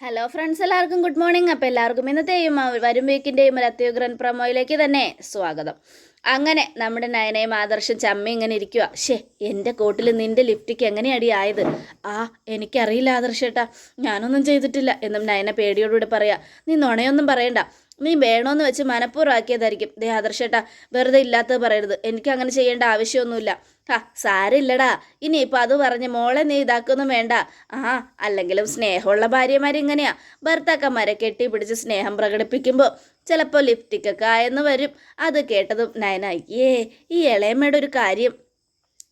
Hello friends എല്ലാവർക്കും good morning അപ്പോൾ എല്ലാവർക്കും ഇന്നത്തെയും വരും വീക്കിന്റെയും ഒരു അത്യുഗ്രൻ പ്രൊമോയിലേക്ക് തന്നെ സ്വാഗതം. അങ്ങനെ നമ്മുടെ നയനയും ആദർശം ചമ്മി ഇങ്ങനെ ഇരിക്കുക ഷേ എന്റെ കോട്ടിൽ നിന്റെ ലിഫ്റ്റിക്ക് എങ്ങനെയാടി ആയത്? ആ എനിക്കറിയില്ല ആദർശേട്ടാ. ഞാനൊന്നും ചെയ്തിട്ടില്ല. എന്നും നയന പേടിയോടുകൂടി പറയാ. നീ നുണയൊന്നും പറയണ്ട. നീ വേണോന്ന് വെച്ച് മനഃപൂർവം ആക്കിയതായിരിക്കും ദേ ആദർശേട്ടാ വെറുതെ ഇല്ലാത്തത് പറയരുത്. എനിക്ക് അങ്ങനെ ചെയ്യേണ്ട ആവശ്യമൊന്നുമില്ല. ഹാ സാരില്ലടാ ഇനി ഇനിയിപ്പോൾ അത് പറഞ്ഞ് മോളെ നീ ഇതാക്കൊന്നും വേണ്ട. ആ അല്ലെങ്കിലും സ്നേഹമുള്ള ഭാര്യമാരിങ്ങനെയാ. ഭർത്താക്കന്മാരെ കെട്ടിപ്പിടിച്ച് സ്നേഹം പ്രകടിപ്പിക്കുമ്പോൾ ചിലപ്പോൾ ലിഫ്റ്റിക്കൊക്കെ ആയെന്ന് വരും. അത് കേട്ടതും നയന ഏ ഈ ഇളയമ്മയുടെ ഒരു കാര്യം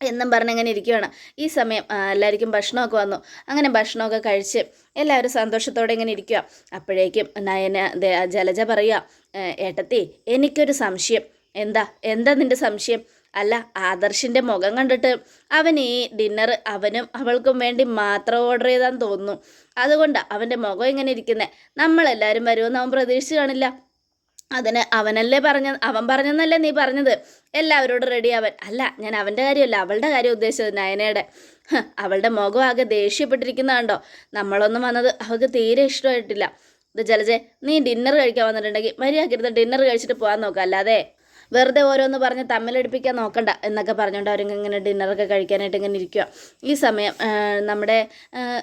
എന്നും പറഞ്ഞങ്ങനെ ഇരിക്കുകയാണ് ഈ സമയം എല്ലാവർക്കും ഭക്ഷണമൊക്കെ വന്നു. അങ്ങനെ ഭക്ഷണമൊക്കെ കഴിച്ച് എല്ലാവരും സന്തോഷത്തോടെ ഇങ്ങനെ ഇരിക്കുക അപ്പോഴേക്കും നയന ജലജ പറയുക "ഏ, ഏട്ടത്തി എനിക്കൊരു സംശയം. എന്താ? എന്താ നിന്റെ സംശയം? അല്ല ആദർശിന്റെ മുഖം കണ്ടിട്ട് അവൻ ഈ ഡിന്നർ അവനും അവൾക്കും വേണ്ടി മാത്രം ഓർഡർ ചെയ്താന്ന് തോന്നുന്നു. അതുകൊണ്ടാണ് അവന്റെ മുഖം ഇങ്ങനെ ഇരിക്കുന്നത് നമ്മളെല്ലാവരും വരുമെന്ന് അവൻ പ്രതീക്ഷിച്ച് കാണില്ല. അതിന് അവനല്ലേ പറഞ്ഞ അവൻ പറഞ്ഞെന്നല്ലേ നീ പറഞ്ഞത്. എല്ലാവരോടും റെഡി അവൻ. അല്ല ഞാൻ അവന്റെ കാര്യമല്ല അവളുടെ കാര്യം ഉദ്ദേശിച്ചത് നയനയുടെ. അവളുടെ മുഖം ആകെ ദേഷ്യപ്പെട്ടിരിക്കുന്നതുണ്ടോ? നമ്മളൊന്നും വന്നത് അവൾക്ക് തീരെ ഇഷ്ടമായിട്ടില്ല. ഇത് ജലജെ നീ ഡിന്നർ കഴിക്കാൻ വന്നിട്ടുണ്ടെങ്കിൽ മര്യാദക്കിരുന്ന് ഡിന്നർ കഴിച്ചിട്ട് പോകാൻ നോക്കാം അല്ലാതെ വെറുതെ ഓരോന്ന് പറഞ്ഞ് തമ്മിലടിപ്പിക്കാൻ നോക്കണ്ട എന്നൊക്കെ പറഞ്ഞുകൊണ്ട് അവരിങ്ങനെ ഡിന്നറൊക്കെ കഴിക്കാനായിട്ട് ഇങ്ങനെ ഇരിക്കുക ഈ സമയം നമ്മുടെ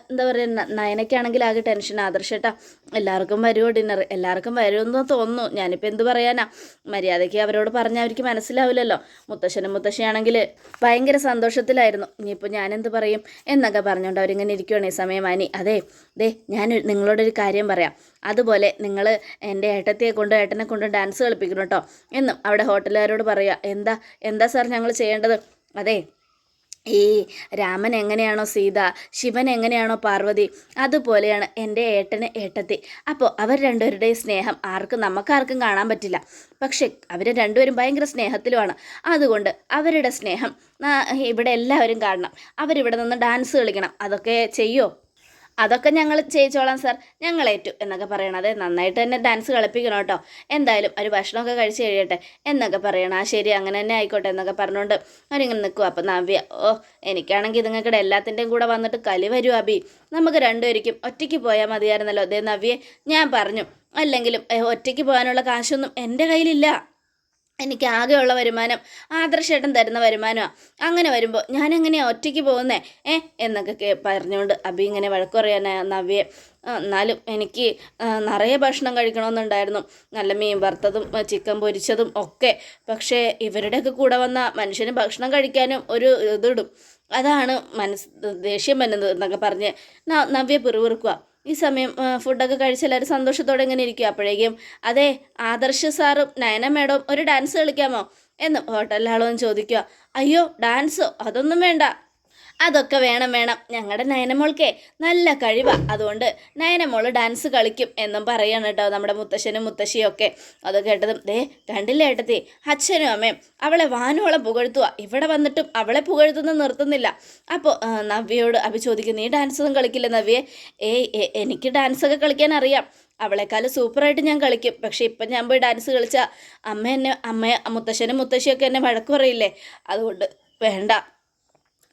എന്താ പറയുക നയനയ്ക്കാണെങ്കിൽ ആകെ ടെൻഷൻ ആദർശേട്ടാ എല്ലാവർക്കും വരുമോ ഡിന്നർ എല്ലാവർക്കും വരുമെന്ന് തോന്നുന്നു. ഞാനിപ്പോൾ എന്ത് പറയാനാ? മര്യാദയ്ക്ക് അവരോട് പറഞ്ഞാൽ അവർക്ക് മനസ്സിലാവില്ലല്ലോ. മുത്തശ്ശനും മുത്തശ്ശിയാണെങ്കിൽ ഭയങ്കര സന്തോഷത്തിലായിരുന്നു. ഇനിയിപ്പോൾ ഞാനെന്ത് പറയും? എന്നൊക്കെ പറഞ്ഞുകൊണ്ട് അവരിങ്ങനെ ഇരിക്കുകയാണ് ഈ സമയം അനി. അതെ ദേ ഞാൻ നിങ്ങളോടൊരു കാര്യം പറയാം. അതുപോലെ നിങ്ങൾ എന്റെ ഏട്ടത്തിയെ കൊണ്ട് ഏട്ടനെ കൊണ്ട് ഡാൻസ് കളിപ്പിക്കണം കേട്ടോ എന്നും അവിടെ ഹോട്ടലുകാരോട് പറയുക എന്താ എന്താ സാർ ഞങ്ങൾ ചെയ്യേണ്ടത്? അതെ ഈ രാമൻ എങ്ങനെയാണോ സീത ശിവൻ എങ്ങനെയാണോ പാർവതി അതുപോലെയാണ് എന്റെ ഏട്ടന് ഏട്ടത്തി. അപ്പോൾ അവർ രണ്ടുപേരുടെയും സ്നേഹം ആർക്കും നമുക്കാർക്കും കാണാൻ പറ്റില്ല. പക്ഷേ അവർ രണ്ടുപേരും ഭയങ്കര സ്നേഹത്തിലുമാണ്. അതുകൊണ്ട് അവരുടെ സ്നേഹം ഇവിടെ എല്ലാവരും കാണണം. അവരിവിടെ നിന്ന് ഡാൻസ് കളിക്കണം. അതൊക്കെ ചെയ്യോ? അതൊക്കെ ഞങ്ങൾ ചെയ്യിച്ചോളാം സാർ. ഞങ്ങൾ ഏറ്റു എന്നൊക്കെ പറയണം അതെ നന്നായിട്ട് തന്നെ ഡാൻസ് കളിപ്പിക്കണം കേട്ടോ. എന്തായാലും ഒരു ഭക്ഷണമൊക്കെ കഴിച്ച് കഴിയട്ടെ എന്നൊക്കെ പറയണം. ആ ശരി അങ്ങനെ തന്നെ ആയിക്കോട്ടെ എന്നൊക്കെ പറഞ്ഞുകൊണ്ട് അവരിങ്ങനെ നിൽക്കുക അപ്പം നവ്യ ഓ എനിക്കാണെങ്കിൽ ഇതുങ്ങൾക്കിടെ എല്ലാത്തിന്റെയും കൂടെ വന്നിട്ട് കലി വരും അബി. നമുക്ക് രണ്ടുപേരിക്കും ഒറ്റയ്ക്ക് പോയാൽ മതിയായിരുന്നല്ലോ. അതേ നവ്യെ ഞാൻ പറഞ്ഞു. അല്ലെങ്കിലും ഒറ്റയ്ക്ക് പോകാനുള്ള കാശൊന്നും എന്റെ കയ്യിലില്ല. എനിക്ക് ആകെയുള്ള വരുമാനം ആദർശേട്ടൻ തരുന്ന വരുമാനമാണ് അങ്ങനെ വരുമ്പോൾ ഞാനെങ്ങനെയാണ് ഒറ്റയ്ക്ക് പോകുന്നേ? ഏ എന്നൊക്കെ പറഞ്ഞുകൊണ്ട് അബി ഇങ്ങനെ വഴക്ക് പറയാനാ നവ്യെ. എന്നാലും എനിക്ക് നിറയെ ഭക്ഷണം കഴിക്കണമെന്നുണ്ടായിരുന്നു. നല്ല മീൻ വറുത്തതും ചിക്കൻ പൊരിച്ചതും ഒക്കെ. പക്ഷേ ഇവരുടെയൊക്കെ കൂടെ വന്ന മനുഷ്യന് ഭക്ഷണം കഴിക്കാനും ഒരു ഇതിടും. അതാണ് മനസ് ദേഷ്യം വരുന്നത് എന്നൊക്കെ പറഞ്ഞ് നവ്യ പിറുപിറുക്കുക ഈ സമയം ഫുഡൊക്കെ കഴിച്ച് എല്ലാവരും സന്തോഷത്തോടെ ഇങ്ങനെ ഇരിക്കുക അപ്പോഴേക്കും അതെ ആദർശ സാറും നയന മേഡവും ഒരു ഡാൻസ് കളിക്കാമോ? എന്ന് ഹോട്ടലിലാളോന്ന് ചോദിക്കുക അയ്യോ ഡാൻസോ അതൊന്നും വേണ്ട. അതൊക്കെ വേണം വേണം. ഞങ്ങളുടെ നയനമോൾക്കേ നല്ല കഴിവാ. അതുകൊണ്ട് നയനമോൾ ഡാൻസ് കളിക്കും എന്നും പറയാണ് കേട്ടോ നമ്മുടെ മുത്തശ്ശനും മുത്തശ്ശിയും ഒക്കെ. അത് കേട്ടതും ദേ കണ്ടില്ല ഏട്ടത്തി? അച്ഛനും അമ്മയും അവളെ വാനോളം പുകഴ്ത്തുക ഇവിടെ വന്നിട്ടും അവളെ പുകഴ്ത്തുന്ന നിർത്തുന്നില്ല. അപ്പോൾ നവ്യയോട് അഭി ചോദിക്കും നീ ഡാൻസ് ഒന്നും കളിക്കില്ല നവ്യെ? ഏയ് എനിക്ക് ഡാൻസൊക്കെ കളിക്കാൻ അറിയാം. അവളെക്കാളും സൂപ്പറായിട്ട് ഞാൻ കളിക്കും. പക്ഷേ ഇപ്പം ഞാൻ പോയി ഡാൻസ് കളിച്ചാൽ അമ്മ എന്നെ അമ്മ മുത്തശ്ശനും മുത്തശ്ശിയൊക്കെ എന്നെ വഴക്ക് പറയില്ലേ? അതുകൊണ്ട് വേണ്ട.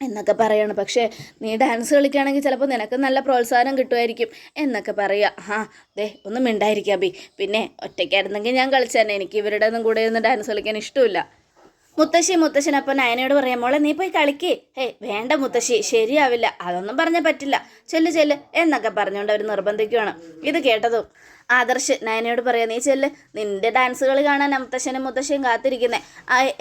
എന്നൊക്കെ പറയണം. പക്ഷേ നീ ഡാൻസ് കളിക്കുകയാണെങ്കിൽ ചിലപ്പോൾ നിനക്ക് നല്ല പ്രോത്സാഹനം കിട്ടുമായിരിക്കും എന്നൊക്കെ പറയുക ആ ദേ ഒന്നും മിണ്ടായിരിക്കാം ബി പിന്നെ ഒറ്റയ്ക്കായിരുന്നെങ്കിൽ ഞാൻ കളിച്ചതന്നെ എനിക്ക് ഇവരുടെ ഒന്നും കൂടെ ഒന്ന് ഡാൻസ് കളിക്കാൻ ഇഷ്ടമില്ല. മുത്തശ്ശി മുത്തശ്ശൻ അപ്പം നയനയോട് പറയാം മോളെ നീ പോയി കളിക്ക്. ഹേ വേണ്ട മുത്തശ്ശി ശരിയാവില്ല. അതൊന്നും പറഞ്ഞാൽ പറ്റില്ല. ചെല്ല് ചെല്ല് എന്നൊക്കെ പറഞ്ഞുകൊണ്ട് അവർ നിർബന്ധിക്കുകയാണ് ഇത് കേട്ടതും ആദർശ് നയനയോട് പറയാം നീ ചെല്ല് നിന്റെ ഡാൻസ് കളി കാണാൻ മുത്തശ്ശനും കാത്തിരിക്കുന്നത് കാത്തിരിക്കുന്നേ.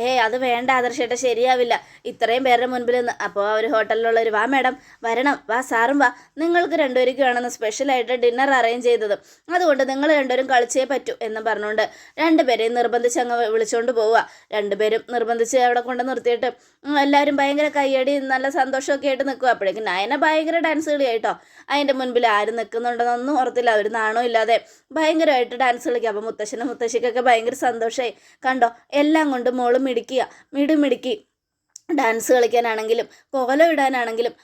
ഏ അത് വേണ്ട ആദർശേട്ട ശരിയാവില്ല. ഇത്രയും പേരുടെ മുൻപിൽ നിന്ന് അപ്പോൾ ഒരു ഹോട്ടലിലുള്ളവർ വാ മേഡം വരണം വാ സാറും വാ. നിങ്ങൾക്ക് രണ്ടുപേർക്കുമാണെന്ന് സ്പെഷ്യലായിട്ട് ഡിന്നർ അറേഞ്ച് ചെയ്തത്. അതുകൊണ്ട് നിങ്ങൾ രണ്ടുപേരും കളിച്ചേ പറ്റൂ എന്ന് പറഞ്ഞുകൊണ്ട് രണ്ടുപേരെയും നിർബന്ധിച്ച് അങ്ങ് വിളിച്ചുകൊണ്ട് പോവുക. രണ്ടുപേരും നിർബന്ധിച്ച് അവിടെ കൊണ്ട് നിർത്തിയിട്ട് എല്ലാവരും ഭയങ്കര കയ്യടി നല്ല സന്തോഷമൊക്കെ ആയിട്ട് നിൽക്കുക അപ്പോഴേക്കും നയന ഭയങ്കര ഡാൻസ് കളിയായിട്ടോ അതിന്റെ മുൻപിൽ ആരും നിൽക്കുന്നുണ്ടെന്നൊന്നും ഓർത്തില്ല. അവർ നാണോ ഇല്ലാതെ ഭയങ്കരമായിട്ട് ഡാൻസ് കളിക്കുക അപ്പോൾ മുത്തശ്ശനും മുത്തശ്ശിക്കൊക്കെ ഭയങ്കര സന്തോഷമായി കണ്ടോ? എല്ലാം കൊണ്ട് മോൾ മിടിക്കുക മിടി മിടുക്കി. ഡാൻസ് കളിക്കാനാണെങ്കിലും കോലം ഇടാനാണെങ്കിലും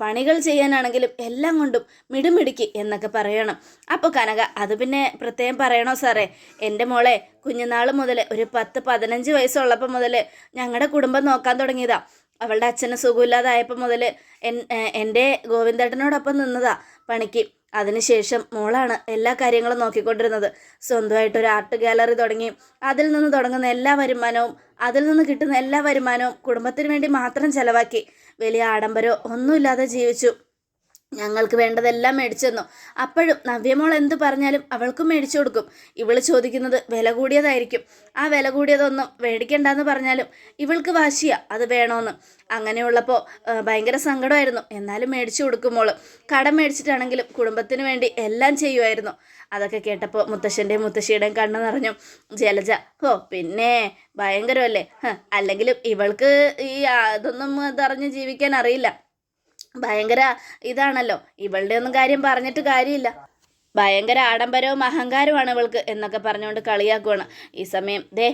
പണികൾ ചെയ്യാനാണെങ്കിലും എല്ലാം കൊണ്ടും മിടുമിടുക്കി എന്നൊക്കെ പറയണം. അപ്പോൾ കനക അത് പിന്നെ പ്രത്യേകം പറയണോ സാറേ? എന്റെ മോളെ കുഞ്ഞുനാൾ മുതൽ ഒരു പത്ത് പതിനഞ്ച് വയസ്സുള്ളപ്പോൾ മുതൽ ഞങ്ങളുടെ കുടുംബം നോക്കാൻ തുടങ്ങിയതാ. അവളുടെ അച്ഛനെ സുഖമില്ലാതായപ്പോൾ മുതൽ എൻ എന്റെ ഗോവിന്ദേട്ടനോടൊപ്പം നിന്നതാ പണിക്ക്. അതിനുശേഷം മോളാണ് എല്ലാ കാര്യങ്ങളും നോക്കിക്കൊണ്ടിരുന്നത്. സ്വന്തമായിട്ട് ഒരു ആർട്ട് ഗാലറി തുടങ്ങി. അതിൽ നിന്ന് തുടങ്ങുന്ന എല്ലാ വരുമാനവും അതിൽ നിന്ന് കിട്ടുന്ന എല്ലാ വരുമാനവും കുടുംബത്തിന് വേണ്ടി മാത്രം ചെലവാക്കി. വലിയ ആഡംബരമോ ഒന്നുമില്ലാതെ ജീവിച്ചു. ഞങ്ങൾക്ക് വേണ്ടതെല്ലാം മേടിച്ചു തന്നു. അപ്പോഴും നവ്യമോൾ എന്ത് പറഞ്ഞാലും അവൾക്കും മേടിച്ചു കൊടുക്കും. ഇവൾ ചോദിക്കുന്നത് വില കൂടിയതായിരിക്കും. ആ വില കൂടിയതൊന്നും മേടിക്കണ്ടെന്ന് പറഞ്ഞാലും ഇവൾക്ക് വാശിയാ അത് വേണോന്ന്. അങ്ങനെയുള്ളപ്പോൾ ഭയങ്കര സങ്കടമായിരുന്നു. എന്നാലും മേടിച്ചു കൊടുക്കുമ്പോൾ കടം മേടിച്ചിട്ടാണെങ്കിലും കുടുംബത്തിന് വേണ്ടി എല്ലാം ചെയ്യുമായിരുന്നു. അതൊക്കെ കേട്ടപ്പോൾ മുത്തശ്ശന്റെയും മുത്തശ്ശിയുടെയും കണ്ണു നിറഞ്ഞു. ജലജ ഓ പിന്നെ ഭയങ്കരമല്ലേ? അല്ലെങ്കിലും ഇവൾക്ക് ഈ അതൊന്നും ഇതൊന്നും ജീവിക്കാൻ അറിയില്ല. ഭയങ്കര ഇതാണല്ലോ. ഇവളുടെ ഒന്നും കാര്യം പറഞ്ഞിട്ട് കാര്യമില്ല. ഭയങ്കര ആഡംബരവും അഹങ്കാരവുമാണ് ഇവൾക്ക് എന്നൊക്കെ പറഞ്ഞുകൊണ്ട് കളിയാക്കുവാണ്. ഈ സമയം ദേ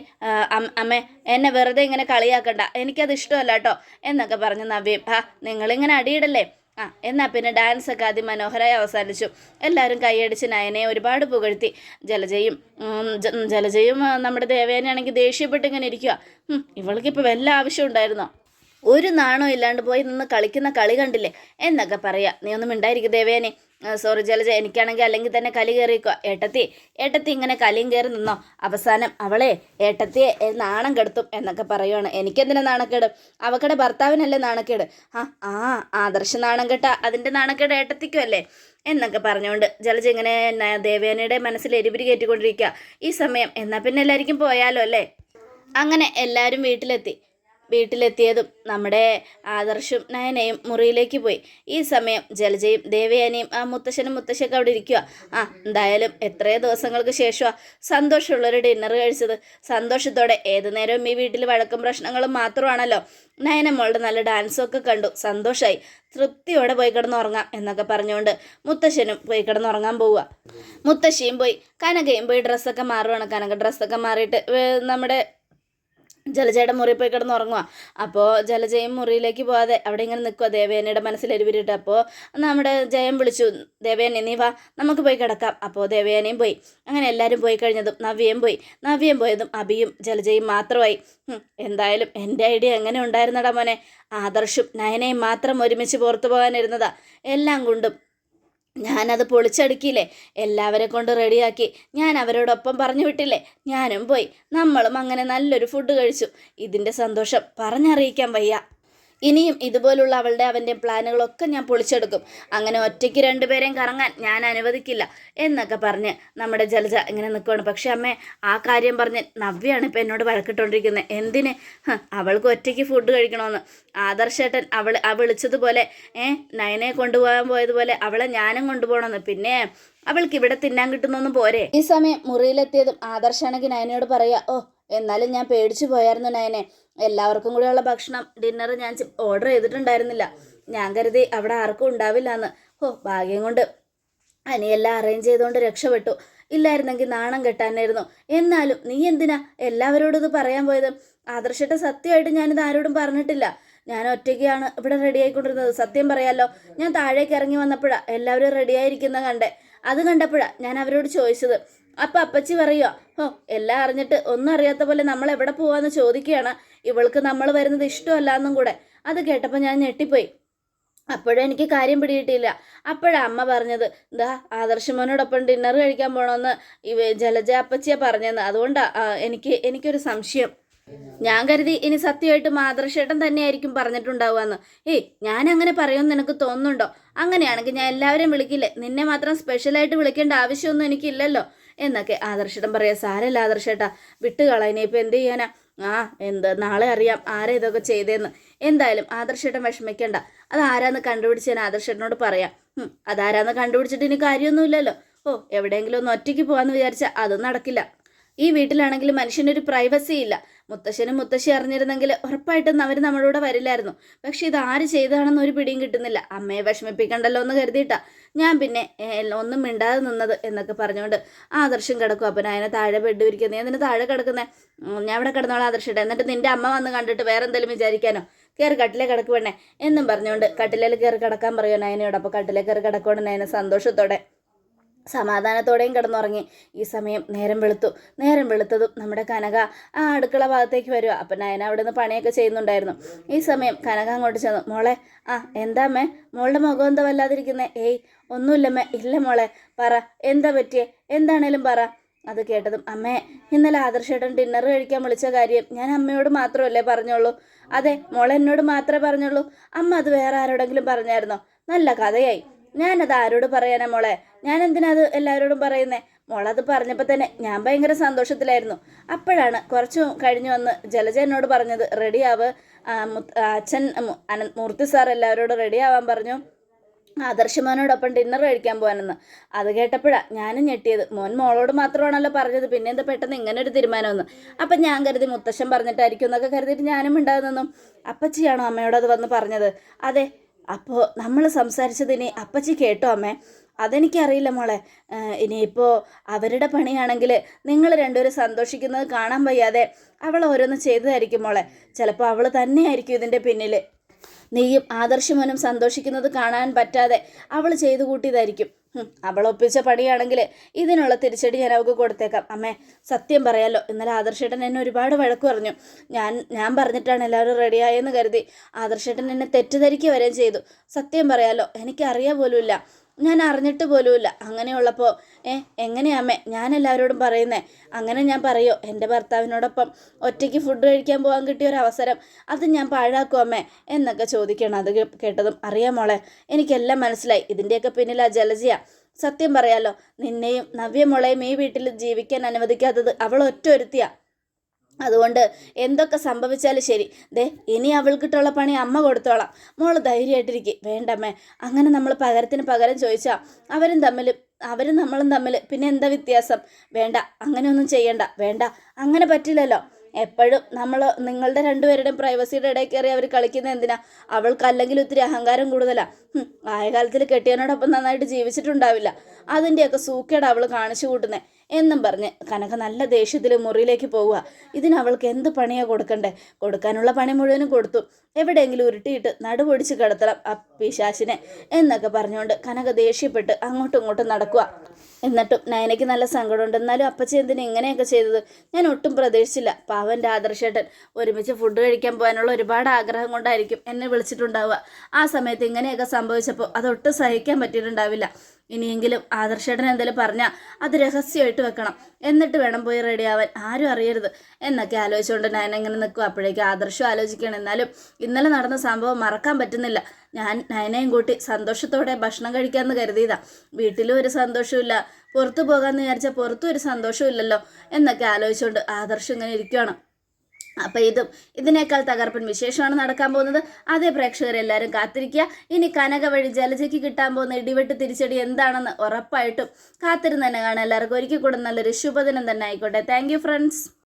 അമ്മേ എന്നെ വെറുതെ ഇങ്ങനെ കളിയാക്കണ്ട. എനിക്കത് ഇഷ്ടമല്ല കേട്ടോ എന്നൊക്കെ പറഞ്ഞു നവ്യം ആ നിങ്ങളിങ്ങനെ അടിയിടല്ലേ? ആ എന്നാൽ പിന്നെ ഡാൻസ് ഒക്കെ അതിമനോഹരമായി അവസാനിച്ചു. എല്ലാവരും കൈയടിച്ച് നയനയെ ഒരുപാട് പുകഴ്ത്തി. ജലജയും ജലജയും നമ്മുടെ ദേവേനെയാണെങ്കിൽ ദേഷ്യപ്പെട്ട് ഇങ്ങനെ ഇരിക്കുക ഇവൾക്കിപ്പോൾ വല്ല ആവശ്യം ഉണ്ടായിരുന്നോ ഒരു നാണോ ഇല്ലാണ്ട് പോയി നിന്ന് കളിക്കുന്ന കളി കണ്ടില്ലേ? എന്നൊക്കെ പറയാ. നീ ഒന്നും മിണ്ടായിരിക്കും ദേവേനെ സോറി ജലജ എനിക്കാണെങ്കിൽ അല്ലെങ്കിൽ തന്നെ കലി കയറിക്കോ ഏട്ടത്തി ഏട്ടത്തി ഇങ്ങനെ കലിയും കയറി നിന്നോ? അവസാനം അവളെ ഏട്ടത്തിയെ നാണം കെടുത്തും എന്നൊക്കെ പറയുവാണ്. എനിക്കെന്തിനാ നാണക്കേട്? അവക്കടെ ഭർത്താവിനല്ലേ നാണക്കേട്? ആ ആ ആദർശ നാണം കെട്ട അതിന്റെ നാണക്കേട് ഏട്ടത്തിക്കും അല്ലേ? എന്നൊക്കെ പറഞ്ഞുകൊണ്ട് ജലജ ഇങ്ങനെ ദേവേനയുടെ മനസ്സിൽ എരിപിരി കയറ്റിക്കൊണ്ടിരിക്കുക ഈ സമയം എന്നാൽ പിന്നെ എല്ലാവർക്കും പോയാലോ അല്ലേ? അങ്ങനെ എല്ലാവരും വീട്ടിലെത്തി. വീട്ടിലെത്തിയതും നമ്മുടെ ആദർശും നയനയും മുറിയിലേക്ക് പോയി. ഈ സമയം ജലജയും ദേവയാനിയും ആ മുത്തശ്ശനും മുത്തശ്ശൊക്കെ അവിടെ ഇരിക്കുക ആ എന്തായാലും എത്രയോ ദിവസങ്ങൾക്ക് ശേഷമാണ് സന്തോഷമുള്ളൊരു ഡിന്നർ കഴിച്ചത്. സന്തോഷത്തോടെ ഏത് നേരവും ഈ വീട്ടിൽ വഴക്കും പ്രശ്നങ്ങളും മാത്രമാണല്ലോ. നയന മോളുടെ നല്ല ഡാൻസും ഒക്കെ കണ്ടു. സന്തോഷമായി തൃപ്തിയോടെ പോയി കിടന്നുറങ്ങാം എന്നൊക്കെ പറഞ്ഞുകൊണ്ട് മുത്തശ്ശനും പോയി കിടന്നുറങ്ങാൻ പോവുക മുത്തശ്ശിയും പോയി. കനകയും പോയി ഡ്രസ്സൊക്കെ മാറുവാണ്. കനക ഡ്രസ്സൊക്കെ മാറിയിട്ട് നമ്മുടെ ജലജയുടെ മുറിയിൽ പോയി കിടന്ന് ഉറങ്ങുക അപ്പോൾ ജലജയും മുറിയിലേക്ക് പോകാതെ അവിടെ ഇങ്ങനെ നിൽക്കുക ദേവേനയുടെ മനസ്സിൽ എരിവിരിട്ട്. അപ്പോൾ നമ്മുടെ ജയം വിളിച്ചു. ദേവേനെ നീ വാ. നമുക്ക് പോയി കിടക്കാം. അപ്പോൾ ദേവേനയും പോയി. അങ്ങനെ എല്ലാവരും പോയി കഴിഞ്ഞതും നവ്യയും പോയി. നവ്യം പോയതും അബിയും ജലജയും മാത്രമായി. എന്തായാലും എന്റെ ഐഡിയ എങ്ങനെ ഉണ്ടായിരുന്നടാ മോനെ? ആദർശും നയനയും മാത്രം ഒരുമിച്ച് പുറത്തു പോകാനിരുന്നതാ എല്ലാം കൊണ്ടും ഞാനത് പൊളിച്ചടുക്കിയില്ലേ? എല്ലാവരെ കൊണ്ട് റെഡിയാക്കി. ഞാൻ അവരോടൊപ്പം പറഞ്ഞു വിട്ടില്ലേ? ഞാനും പോയി. നമ്മളും അങ്ങനെ നല്ലൊരു ഫുഡ് കഴിച്ചു. ഇതിന്റെ സന്തോഷം പറഞ്ഞറിയിക്കാൻ വയ്യ. ഇനിയും ഇതുപോലുള്ള അവളുടെ അവന്റെ പ്ലാനുകളൊക്കെ ഞാൻ പൊളിച്ചെടുക്കും. അങ്ങനെ ഒറ്റയ്ക്ക് രണ്ടുപേരെയും കറങ്ങാൻ ഞാൻ അനുവദിക്കില്ല എന്നൊക്കെ പറഞ്ഞ് നമ്മുടെ ജലജ ഇങ്ങനെ നിൽക്കുകയാണ് പക്ഷേ അമ്മേ ആ കാര്യം പറഞ്ഞ് നവ്യാണ് ഇപ്പം എന്നോട് വഴക്കിട്ടുകൊണ്ടിരിക്കുന്നത് എന്തിന്? അവൾക്ക് ഒറ്റയ്ക്ക് ഫുഡ് കഴിക്കണമെന്ന്. ആദർശേട്ടൻ അവൾ ആ വിളിച്ചതുപോലെ ഏ നയനെ കൊണ്ടുപോകാൻ പോയതുപോലെ അവളെ ഞാനും കൊണ്ടുപോകണമെന്ന്. പിന്നെ അവൾക്ക് ഇവിടെ തിന്നാൻ കിട്ടുന്നൊന്നും പോരെ? ഈ സമയം മുറിയിലെത്തിയതും ആദർശാണെങ്കിൽ നയനയോട് പറയുക ഓ എന്നാലും ഞാൻ പേടിച്ചു പോയായിരുന്നു നയനെ. എല്ലാവർക്കും കൂടെയുള്ള ഭക്ഷണം ഡിന്നർ ഞാൻ ഓർഡർ ചെയ്തിട്ടുണ്ടായിരുന്നില്ല. ഞാൻ കരുതി അവിടെ ആർക്കും ഉണ്ടാവില്ല എന്ന് ഓ ഭാഗ്യം കൊണ്ട് അനിയെല്ലാം അറേഞ്ച് ചെയ്തുകൊണ്ട് രക്ഷപ്പെട്ടു. ഇല്ലായിരുന്നെങ്കിൽ നാണം കെട്ടാനായിരുന്നു. എന്നാലും നീ എന്തിനാ എല്ലാവരോടും ഇത് പറയാൻ പോയത്? ആദർശത്തെ സത്യമായിട്ട് ഞാനിത് ആരോടും പറഞ്ഞിട്ടില്ല. ഞാൻ ഒറ്റയ്ക്കാണ് ഇവിടെ റെഡി ആയിക്കൊണ്ടിരുന്നത്. സത്യം പറയാലോ ഞാൻ താഴേക്ക് ഇറങ്ങി വന്നപ്പോഴാണ് എല്ലാവരും റെഡി ആയിരിക്കുന്ന കണ്ടേ. അത് കണ്ടപ്പോഴാണ് ഞാൻ അവരോട് ചോദിച്ചത്. അപ്പം അപ്പച്ചി പറയുക ഓ എല്ലാം അറിഞ്ഞിട്ട് ഒന്നും അറിയാത്ത പോലെ നമ്മൾ എവിടെ പോവാന്ന് ചോദിക്കുകയാണ്. ഇവൾക്ക് നമ്മൾ വരുന്നത് ഇഷ്ടമല്ല എന്നും കൂടെ. അത് കേട്ടപ്പോൾ ഞാൻ ഞെട്ടിപ്പോയി. അപ്പോഴും എനിക്ക് കാര്യം പിടികിട്ടിയില്ല. അപ്പോഴാണ് അമ്മ പറഞ്ഞത് എന്താ ആദർശമോനോടൊപ്പം ഡിന്നർ കഴിക്കാൻ പോകണമെന്ന് ഇവ ജലജ അപ്പച്ചിയാ പറഞ്ഞതെന്ന് അതുകൊണ്ടാ എനിക്ക് എനിക്കൊരു സംശയം. ഞാൻ കരുതി ഇനി സത്യമായിട്ട് മാതൃശേട്ടൻ തന്നെയായിരിക്കും പറഞ്ഞിട്ടുണ്ടാവുകയെന്ന്. ഏയ് ഞാൻ അങ്ങനെ പറയുമെന്ന് നിനക്ക് തോന്നുന്നുണ്ടോ? അങ്ങനെയാണെങ്കിൽ ഞാൻ എല്ലാവരെയും വിളിക്കില്ലേ? നിന്നെ മാത്രം സ്പെഷ്യലായിട്ട് വിളിക്കേണ്ട ആവശ്യമൊന്നും എനിക്കില്ലല്ലോ. എന്നൊക്കെ ആദർശേട്ടൻ പറയാം. സാരല്ല ആദർശേട്ടാ വിട്ടുകള ഇപ്പം എന്ത് ചെയ്യാനാ? ആ എന്ത്? നാളെ അറിയാം ആരാ ഇതൊക്കെ ചെയ്തേന്ന്. എന്തായാലും ആദർശേട്ടൻ വിഷമിക്കണ്ട. അത് ആരാന്ന് കണ്ടുപിടിച്ച് ഞാൻ ആദർശേട്ടനോട് പറയാം. അതാരാന്ന് കണ്ടുപിടിച്ചിട്ട് ഇനി കാര്യമൊന്നുമില്ലല്ലോ. ഓ എവിടെയെങ്കിലും ഒന്ന് ഒറ്റയ്ക്ക് പോകാന്ന് വിചാരിച്ചാൽ അതും നടക്കില്ല. ഈ വീട്ടിലാണെങ്കിൽ മനുഷ്യനൊരു പ്രൈവസി ഇല്ല. മുത്തശ്ശനും മുത്തശ്ശി അറിഞ്ഞിരുന്നെങ്കിൽ ഉറപ്പായിട്ടും അവർ നമ്മളൂടെ വരില്ലായിരുന്നു. പക്ഷെ ഇത് ആര് ചെയ്തതാണെന്ന് ഒരു പിടിയും കിട്ടുന്നില്ല. അമ്മയെ വിഷമിപ്പിക്കണ്ടല്ലോ എന്ന് കരുതിയിട്ടാ ഞാൻ പിന്നെ ഒന്നും മിണ്ടാതെ നിന്നത് എന്നൊക്കെ പറഞ്ഞുകൊണ്ട് ആദർശം കിടക്കും. അപ്പം അതിനെ താഴെ ബെഡ് വിരിക്കുന്നത് നീ അതിന് താഴെ കിടക്കുന്നേ? ഞാൻ ഇവിടെ കിടന്നോളാം ആദർശട്ടെ എന്നിട്ട് നിന്റെ അമ്മ വന്ന് കണ്ടിട്ട് വേറെ എന്തെങ്കിലും വിചാരിക്കാനോ? കയറി കട്ടിലേ കിടക്ക് എന്നും പറഞ്ഞുകൊണ്ട് കട്ടിലേൽ കയറി കിടക്കാൻ പറയുമോ നയനയോട്. അപ്പോൾ കട്ടിലേ കയറി കിടക്കുകൊണ്ട് നയന സന്തോഷത്തോടെ. സമാധാനത്തോടെയും കിടന്നുറങ്ങി. ഈ സമയം നേരം വെളുത്തു. നേരം വെളുത്തതും നമ്മുടെ കനക ആ അടുക്കള ഭാഗത്തേക്ക് വരിക അപ്പം നയന അവിടെ നിന്ന് പണിയൊക്കെ ചെയ്യുന്നുണ്ടായിരുന്നു. ഈ സമയം കനക അങ്ങോട്ട് ചെന്നു. മോളെ ആ എന്താ മേ മോളുടെ മുഖം എന്താ വല്ലാതിരിക്കുന്നേ? ഏയ് ഒന്നുമില്ലമ്മേ. ഇല്ല മോളെ. പറ എന്താ പറ്റിയേ? എന്താണേലും പറ. അത് കേട്ടതും അമ്മേ ഇന്നലെ ആദർശേട്ടൻ ഡിന്നർ കഴിക്കാൻ വിളിച്ച കാര്യം ഞാൻ അമ്മയോട് മാത്രമല്ലേ പറഞ്ഞോളൂ അതെ മോളെ എന്നോട് മാത്രമേ പറഞ്ഞോളൂ അമ്മ അത് വേറെ ആരോടെങ്കിലും പറഞ്ഞായിരുന്നോ? നല്ല കഥയായി. ഞാനത് ആരോട് പറയാനാ മോളെ? ഞാൻ എന്തിനാ അത് എല്ലാവരോടും പറയുന്നേ മോളത് പറഞ്ഞപ്പോൾ തന്നെ ഞാൻ ഭയങ്കര സന്തോഷത്തിലായിരുന്നു. അപ്പോഴാണ് കുറച്ച് കഴിഞ്ഞു വന്ന് ജലജ എന്നോട് പറഞ്ഞത് റെഡിയാവ് അച്ഛൻ മൂർത്തി സാർ എല്ലാവരോടും റെഡി ആവാൻ പറഞ്ഞു. ആദർശമോനോടൊപ്പം ഡിന്നർ കഴിക്കാൻ പോകാനെന്ന് അത് കേട്ടപ്പോഴാണ് ഞാനും ഞെട്ടിയത്. മോൻ മോളോട് മാത്രമാണല്ലോ പറഞ്ഞത്. പിന്നെ എന്താ പെട്ടെന്ന് ഇങ്ങനെ ഒരു തീരുമാനമെന്ന്. അപ്പം ഞാൻ കരുതി മുത്തശ്ശൻ പറഞ്ഞിട്ടായിരിക്കും എന്നൊക്കെ കരുതിയിട്ട് ഞാനും ഉണ്ടാകുന്നെന്നും അപ്പച്ചിയാണോ അമ്മയോട് അത് വന്ന് പറഞ്ഞത്? അതെ അപ്പോൾ നമ്മൾ സംസാരിച്ചതിനി അപ്പച്ചി കേട്ടോ അമ്മേ? അതെനിക്കറിയില്ല മോളെ. ഇനിയിപ്പോൾ അവരുടെ പണിയാണെങ്കിൽ നിങ്ങൾ രണ്ടുപേരും സന്തോഷിക്കുന്നത് കാണാൻ വയ്യാതെ അവൾ ഓരോന്ന് ചെയ്തതായിരിക്കും മോളെ. ചിലപ്പോൾ അവൾ തന്നെയായിരിക്കും ഇതിന്റെ പിന്നിൽ നീയും ആദർശമോനും സന്തോഷിക്കുന്നത് കാണാൻ പറ്റാതെ അവൾ ചെയ്തു കൂട്ടിയതായിരിക്കും. അവൾ ഒപ്പിച്ച പണിയാണെങ്കിൽ ഇതിനുള്ള തിരിച്ചടി ഞാൻ അവൾക്ക് കൊടുത്തേക്കാം. അമ്മേ സത്യം പറയാലോ ഇന്നലെ ആദർശേട്ടൻ എന്നെ ഒരുപാട് വഴക്ക് പറഞ്ഞു. ഞാൻ ഞാൻ പറഞ്ഞിട്ടാണ് എല്ലാവരും റെഡിയായെന്ന് കരുതി ആദർശേട്ടൻ എന്നെ തെറ്റിദ്ധരിക്കുക വരെയും ചെയ്തു. സത്യം പറയാലോ എനിക്കറിയാൻ പോലുമില്ല. ഞാൻ അറിഞ്ഞിട്ട് പോലുമില്ല. അങ്ങനെയുള്ളപ്പോൾ ഏ എങ്ങനെയാമ്മേ ഞാൻ എല്ലാവരോടും പറയുന്നേ. അങ്ങനെ ഞാൻ പറയോ. എന്റെ ഭർത്താവിനോടൊപ്പം ഒറ്റയ്ക്ക് ഫുഡ് കഴിക്കാൻ പോകാൻ കിട്ടിയ ഒരു അവസരം അത് ഞാൻ പാഴാക്കും അമ്മേ എന്നൊക്കെ ചോദിക്കണം അത് കേട്ടതും അറിയാം മോളെ എനിക്കെല്ലാം മനസ്സിലായി. ഇതിന്റെയൊക്കെ പിന്നിൽ ആ ജലജിയ. സത്യം പറയാലോ നിന്നെയും നവ്യമോളെയും ഈ വീട്ടിൽ ജീവിക്കാൻ അനുവദിക്കാത്തത് അവൾ ഒറ്റ ഒരുത്തിയാ. അതുകൊണ്ട് എന്തൊക്കെ സംഭവിച്ചാലും ശരി. ദേ ഇനി അവൾക്കിട്ടുള്ള പണി അമ്മ കൊടുത്തോളാം. മോൾ ധൈര്യമായിട്ടിരിക്കും. വേണ്ടമ്മേ. അങ്ങനെ നമ്മൾ പകരത്തിന് പകരം ചോദിച്ചാൽ അവരും തമ്മിൽ അവരും നമ്മളും തമ്മിൽ പിന്നെ എന്താ വ്യത്യാസം? വേണ്ട അങ്ങനെയൊന്നും ചെയ്യണ്ട. വേണ്ട അങ്ങനെ പറ്റില്ലല്ലോ. എപ്പോഴും നമ്മൾ നിങ്ങളുടെ രണ്ടുപേരുടെയും പ്രൈവസിയുടെ ഇടയിൽ കയറി അവർ കളിക്കുന്നത് എന്തിനാ? അവൾക്ക് അല്ലെങ്കിൽ ഒത്തിരി അഹങ്കാരം കൂടുതലാണ് ആയ കാലത്തിൽ നന്നായിട്ട് ജീവിച്ചിട്ടുണ്ടാവില്ല. അതിന്റെയൊക്കെ സൂക്കേട് അവൾ കാണിച്ചു കൂട്ടുന്നേ. എന്നും പറഞ്ഞ് കനക നല്ല ദേഷ്യത്തിൽ മുറിയിലേക്ക് പോവുക. ഇതിന് അവൾക്ക് എന്ത് പണിയാണ് കൊടുക്കണ്ടേ? കൊടുക്കാനുള്ള പണി മുഴുവനും കൊടുത്തു. എവിടെയെങ്കിലും ഉരുട്ടിയിട്ട് നടുപൊടിച്ച് കിടത്തണം ആ പിശാശിനെ എന്നൊക്കെ പറഞ്ഞുകൊണ്ട് കനക ദേഷ്യപ്പെട്ട് അങ്ങോട്ടും ഇങ്ങോട്ടും നടക്കുക. എന്നിട്ടും നയനയ്ക്ക് നല്ല സങ്കടമുണ്ട്. എന്നാലും അപ്പച്ചി എന്തിനു ഇങ്ങനെയൊക്കെ ചെയ്തത്? ഞാൻ ഒട്ടും പ്രതീക്ഷിച്ചില്ല. പാവന്റെ ആദർശേട്ടൻ ഒരുമിച്ച് ഫുഡ് കഴിക്കാൻ പോകാനുള്ള ഒരുപാട് ആഗ്രഹം കൊണ്ടായിരിക്കും എന്നെ വിളിച്ചിട്ടുണ്ടാവുക. ആ സമയത്ത് ഇങ്ങനെയൊക്കെ സംഭവിച്ചപ്പോൾ അതൊട്ടും സഹിക്കാൻ പറ്റിയിട്ടുണ്ടാവില്ല. ഇനിയെങ്കിലും ആദർശേട്ടൻ എന്തെങ്കിലും പറഞ്ഞാൽ അത് രഹസ്യമായിട്ട് വെക്കണം. എന്നിട്ട് വേണം പോയി റെഡി ആവാൻ. ആരും അറിയരുത്. എന്നൊക്കെ ആലോചിച്ചുകൊണ്ട് ഞാൻ എങ്ങനെ നിൽക്കും അപ്പോഴേക്കും ആദർശം ആലോചിക്കണം എന്നാലും ഇന്നലെ നടന്ന സംഭവം മറക്കാൻ പറ്റുന്നില്ല. ഞാൻ നയനയും കൂട്ടി സന്തോഷത്തോടെ ഭക്ഷണം കഴിക്കാമെന്ന് കരുതിയതാ. വീട്ടിലും ഒരു സന്തോഷമില്ല പുറത്തു പോകാമെന്ന് വിചാരിച്ചാൽ പുറത്തും ഒരു സന്തോഷമില്ലല്ലോ എന്നൊക്കെ ആലോചിച്ചുകൊണ്ട് ആദർശം ഇങ്ങനെ ഇരിക്കുകയാണ് അപ്പം ഇതും ഇതിനേക്കാൾ തകർപ്പൻ വിശേഷമാണ് നടക്കാൻ പോകുന്നത്. അതേ പ്രേക്ഷകരെല്ലാവരും കാത്തിരിക്കുക. ഇനി കനക വഴി ജലജയ്ക്ക് കിട്ടാൻ പോകുന്ന ഇടിവെട്ട് തിരിച്ചടി എന്താണെന്ന് ഉറപ്പായിട്ടും കാത്തിരുന്ന് തന്നെ കാണാം. എല്ലാവർക്കും ഒരിക്കൽ കൂടെ നല്ലൊരു ശുഭദിനം തന്നെ ആയിക്കോട്ടെ. Thank friends